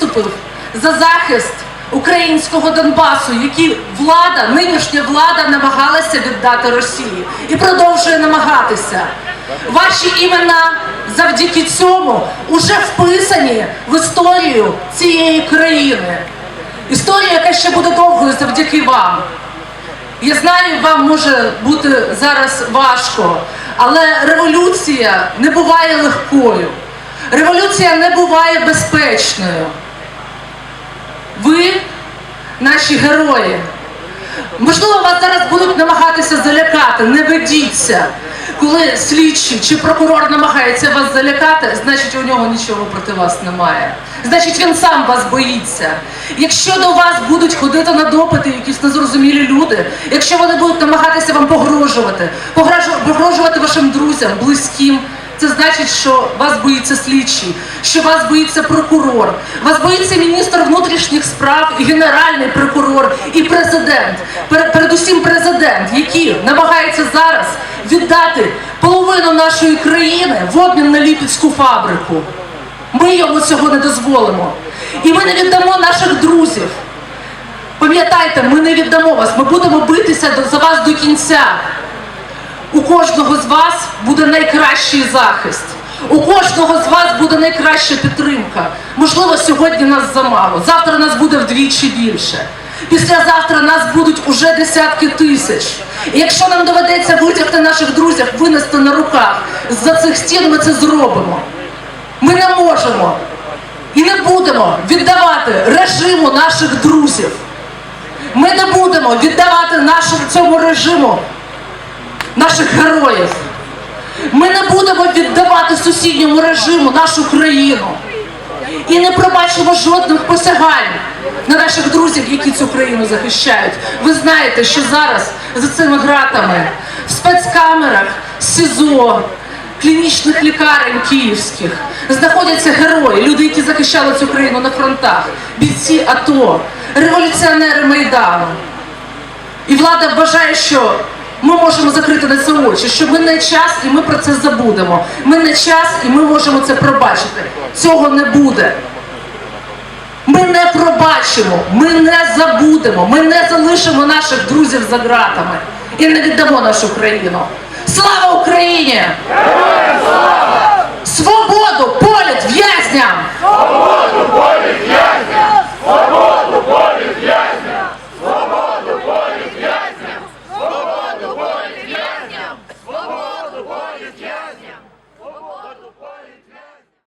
виступив за захист українського Донбасу, який влада, нинішня влада намагалася віддати Росії і продовжує намагатися. Ваші імена завдяки цьому уже вписані в історію цієї країни. Історія, яка ще буде довгою завдяки вам. Я знаю, вам може бути зараз важко, але революція не буває легкою. Революція не буває безпечною. Ви наші герої. Можливо, вас зараз будуть намагатися залякати, не ведіться. Коли слідчий чи прокурор намагається вас залякати, значить у нього нічого проти вас немає. Значить, він сам вас боїться. Якщо до вас будуть ходити на допити якісь незрозумілі люди, якщо вони будуть намагатися вам погрожувати, погрожувати вашим друзям, близьким, це значить, що вас боїться слідчий, що вас боїться прокурор, вас боїться міністр справ генеральний прокурор, і президент. Передусім президент, який намагається зараз віддати половину нашої країни в обмін на ліпецьку фабрику. Ми йому цього не дозволимо. І ми не віддамо наших друзів. Пам'ятайте, ми не віддамо вас, ми будемо битися за вас до кінця. У кожного з вас буде найкращий захист. У кожного з вас буде найкраща підтримка. Можливо, сьогодні нас замало, завтра нас буде вдвічі більше. Післязавтра нас будуть уже десятки тисяч. І якщо нам доведеться витягти наших друзів, винести на руках з-за цих стін, ми це зробимо. Ми не можемо і не будемо віддавати режиму наших друзів. Ми не будемо віддавати нашому цьому режиму наших героїв. Ми не будемо віддавати сусідньому режиму нашу країну. І не пробачимо жодних посягань на наших друзів, які цю країну захищають. Ви знаєте, що зараз за цими гратами в спецкамерах СІЗО, клінічних лікарень київських знаходяться герої, люди, які захищали цю країну на фронтах, бійці АТО, революціонери Майдану. І влада вважає, що ми можемо закрити на це очі, що ми не час і ми про це забудемо. Ми не час і ми можемо це пробачити. Цього не буде. Ми не пробачимо, ми не забудемо, ми не залишимо наших друзів за ґратами і не віддамо нашу країну. Слава Україні! Слава!